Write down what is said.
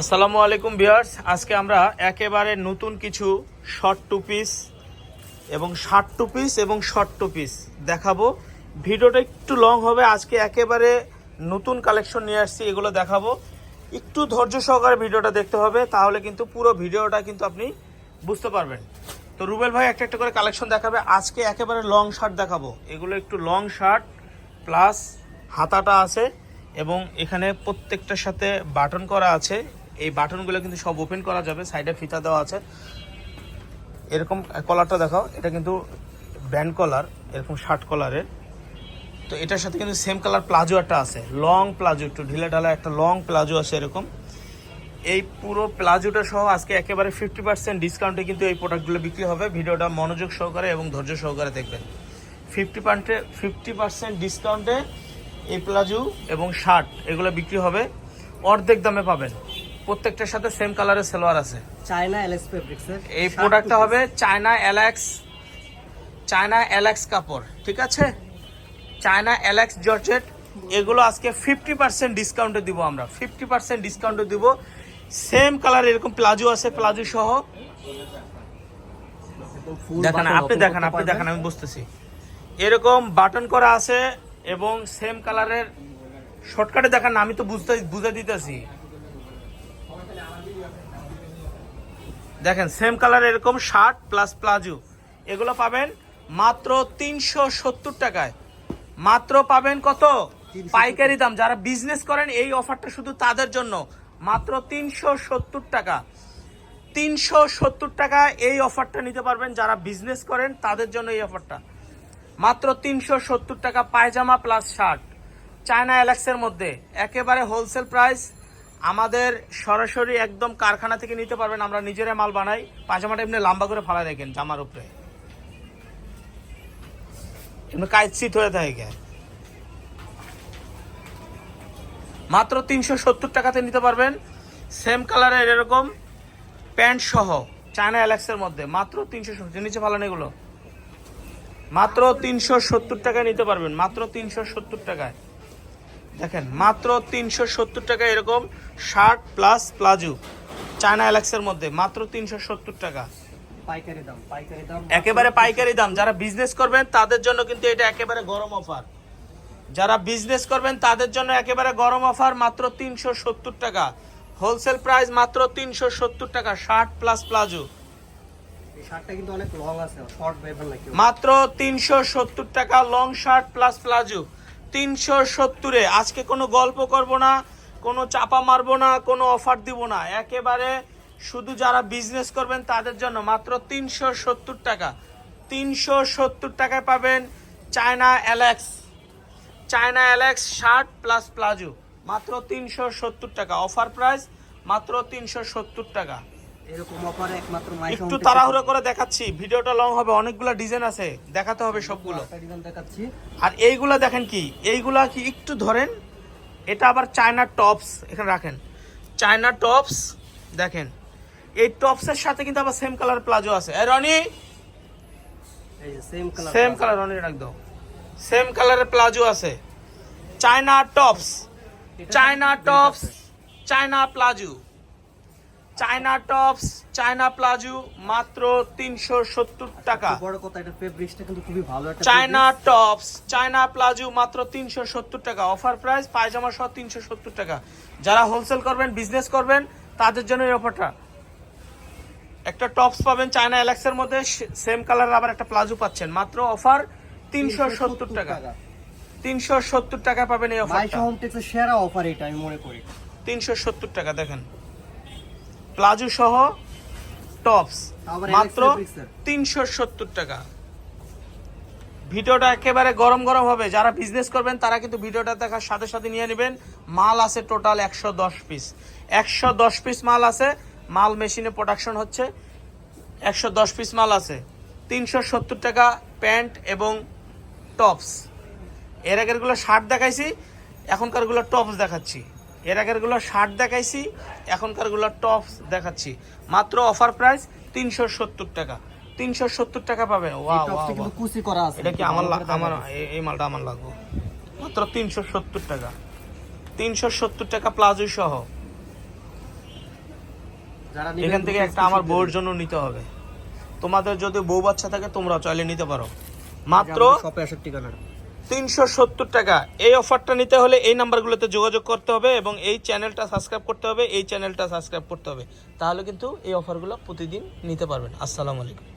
আসসালামু আলাইকুম ভিউয়ার্স। আজকে আমরা একেবারে নতুন কিছু শর্ট টু পিস এবং শার্ট টু পিস এবং শর্ট টু পিস দেখাবো। ভিডিওটা একটু লং হবে, আজকে একেবারে নতুন কালেকশন নিয়ে আসছি, এগুলো দেখাবো। একটু ধৈর্য সহকারে ভিডিওটা দেখতে হবে, তাহলে কিন্তু পুরো ভিডিওটা কিন্তু আপনি বুঝতে পারবেন। তো রুবেল ভাই একটা একটা করে কালেকশন দেখাবে, আজকে একেবারে লং শার্ট দেখাবো। এগুলো একটু লং শার্ট প্লাস হাতাটা আছে এবং এখানে প্রত্যেকটার সাথে বাটন করা আছে। এই বাটনগুলো কিন্তু সব ওপেন করা যাবে সাইডে ফিতা দেওয়া আছে। এরকম কলারটা দেখাও, এটা কিন্তু ব্যান্ড কলার এরকম শার্ট কলারের তো এটার সাথে কিন্তু সেম কালার প্লাজো একটা আছে লং প্লাজো একটু ঢিলা ঢালা একটা লং প্লাজো আছে এরকম। এই পুরো প্লাজোটা সহ আজকে একেবারে ফিফটি পার্সেন্ট ডিসকাউন্টে কিন্তু এই প্রোডাক্টগুলো বিক্রি হবে। ভিডিওটা মনোযোগ সহকারে এবং ধৈর্য সহকারে দেখবেন। ফিফটি পার্সেন্ট ফিফটি পার্সেন্ট ডিসকাউন্টে এই প্লাজো এবং শার্ট এগুলো বিক্রি হবে। অর্ধেক দামে পাবেন। প্রত্যেকটার সাথে সেম কালারের সেলোয়ার আছে। চায়না এলএস ফেব্রিক্সের এই প্রোডাক্টটা হবে চায়না অ্যালাক্স চায়না অ্যালাক্স কাপড় ঠিক আছে? চায়না অ্যালাক্স জর্জেট এগুলো আজকে ফিফটি পার্সেন্ট ডিসকাউন্টে দিব আমরা। ফিফটি পার্সেন্ট ডিসকাউন্টে দিব। সেম কালার এরকম প্লাজো আছে প্লাজো সহ। দেখান আপনি দেখান আপনি দেখান আমি বুঝতেছি। এরকম বাটন করা আছে এবং সেম কালারের শর্টকাটে দেখান আমি তো বুঝতে বুঝে দিতেছি। দেখেন সেম কালার এরকম শার্ট প্লাস প্লাজো এগুলো পাবেন মাত্র তিনশো সত্তর টাকায়। মাত্র পাবেন কত? পাইকারি দাম। যারা বিজনেস করেন এই অফারটা শুধু তাদের জন্য। মাত্র তিনশো সত্তর টাকা। তিনশো সত্তর টাকা এই অফারটা নিতে পারবেন। যারা বিজনেস করেন তাদের জন্য এই অফারটা মাত্র তিনশো সত্তর টাকা পায়জামা প্লাস শার্ট চায়না অ্যালেক্সের মধ্যে। একেবারে হোলসেল প্রাইস আমাদের সরাসরি একদম কারখানা থেকে নিতে পারবেন, আমরা নিজেরা মাল বানাই পায়জামাটা এমনি লম্বা করে ফালা দেখেন জামার উপরে। এমনি হয়ে থাকে। মাত্র তিনশো সত্তর টাকাতে নিতে পারবেন সেম কালারের এরকম প্যান্ট সহ চায়না অ্যালেক্সের মধ্যে, মাত্র তিনশো নিচে ফালান এগুলো। মাত্র তিনশো সত্তর টাকায় নিতে পারবেন, মাত্র তিনশো সত্তর টাকায়। দেখেন মাত্র তিনশো সত্তর টাকা এরকম শার্ট প্লাস প্লাজো। চায়না অ্যালেক্সের মধ্যে মাত্র তিনশো সত্তর টাকা। পাইকারি দাম পাইকারি দাম একেবারে পাইকারি দাম। যারা বিজনেস করবেন তাদের জন্য কিন্তু এটা একেবারে গরম অফার যারা বিজনেস করবেন তাদের জন্য একেবারে গরম অফার মাত্র তিনশো সত্তর টাকা। হোলসেল প্রাইস মাত্র তিনশো সত্তর টাকা শার্ট প্লাস প্লাজো। মাত্র তিনশো সত্তর টাকা লং শার্ট প্লাস প্লাজো। তিনশো সত্তরে। আজকে কোনো গল্প করব না, কোনো চাপা মারব না, কোনো অফার দিব না। একেবারে শুধু যারা বিজনেস করবেন তাদের জন্য মাত্র তিনশো সত্তর টাকা। তিনশো সত্তর টাকায় পাবেন China Alex China Alex shirt plus palazzo মাত্র তিনশো সত্তর টাকা। অফার প্রাইস মাত্র তিনশো সত্তর টাকা। এরকম অফারে একমাত্র মাই একটু তাড়াহুড়ো করে দেখাচ্ছি। ভিডিওটা লং হবে অনেকগুলো ডিজাইন আছে দেখাতে হবে সবগুলো। ডিজাইন দেখাচ্ছি। আর এইগুলা দেখেন কি এইগুলা কি একটু ধরেন এটা আবার চায়না টপস এখানে রাখেন। চায়না টপস দেখেন। এই টপসের সাথে কিন্তু আবার সেম কালার প্লাজো আছে। এ Rony? Same colour same colour Rony রাখ দাও। সেম কালারের প্লাজো আছে। China tops China tops China palazzo China tops China palazzo মাত্র তিনশো সত্তর টাকা। বড় কথা এটা ফেব্রিক্সটা কিন্তু খুবই ভালো চায়না টপস চায়না প্লাজো মাত্র তিনশো সত্তর টাকা। অফার প্রাইস পায়জামা সহ তিনশো সত্তর টাকা। যারা হোলসেল করবেন বিজনেস করবেন তাদের জন্য এই অফারটা। একটা টপস পাবেন চায়না অ্যালেক্সের মধ্যে সেম কালার আবার একটা প্লাজো পাচ্ছেন। মাত্র অফার তিনশো সত্তর টাকা। তিনশো সত্তর টাকা পাবেন এই হোম টেক্সের সেরা অফার এটা আমি মনে করি। তিনশো সত্তর টাকা দেখেন। প্লাজো সহ টপস মাত্র। তিনশো সত্তর টাকা। ভিডিওটা একেবারে গরম গরম হবে। যারা বিজনেস করবেন তারা কিন্তু ভিডিওটা দেখার সাথে সাথে নিয়ে নেবেন। মাল আছে টোটাল একশো দশ পিস একশো দশ পিস মাল আছে। মাল মেশিনে প্রোডাকশন হচ্ছে। একশো দশ পিস মাল আছে। তিনশো সত্তর টাকা প্যান্ট এবং টপস। এর আগেরগুলো শার্ট দেখাইছি। এখনকারগুলো টপস দেখাচ্ছি। এর আগেরগুলো শার্ট দেখাইছি এখনকারগুলো টপস দেখাচ্ছি। মাত্র অফার প্রাইস তিনশো সত্তর টাকা। তিনশো সত্তর টাকা পাবেন। কুচি করা আছে এটা কি আমার আমার এই- মালটা আমার লাগবে। মাত্র তিনশো সত্তর টাকা। তিনশো সত্তর টাকা প্লাজো সহ। এখান থেকে একটা আমার বউর জন্য নিতে হবে। তোমাদের যদি বউ বাচ্চা থাকে তোমরাও চাইলে নিতে পারো। মাত্র তিনশো সত্তর টাকা। এই অফারটা নিতে হলে এই নাম্বারগুলোতে যোগাযোগ করতে হবে এবং এই চ্যানেলটা সাবস্ক্রাইব করতে হবে, এই চ্যানেলটা সাবস্ক্রাইব করতে হবে। তাহলে কিন্তু এই অফারগুলো প্রতিদিন নিতে পারবেন। আসসালামু আলাইকুম।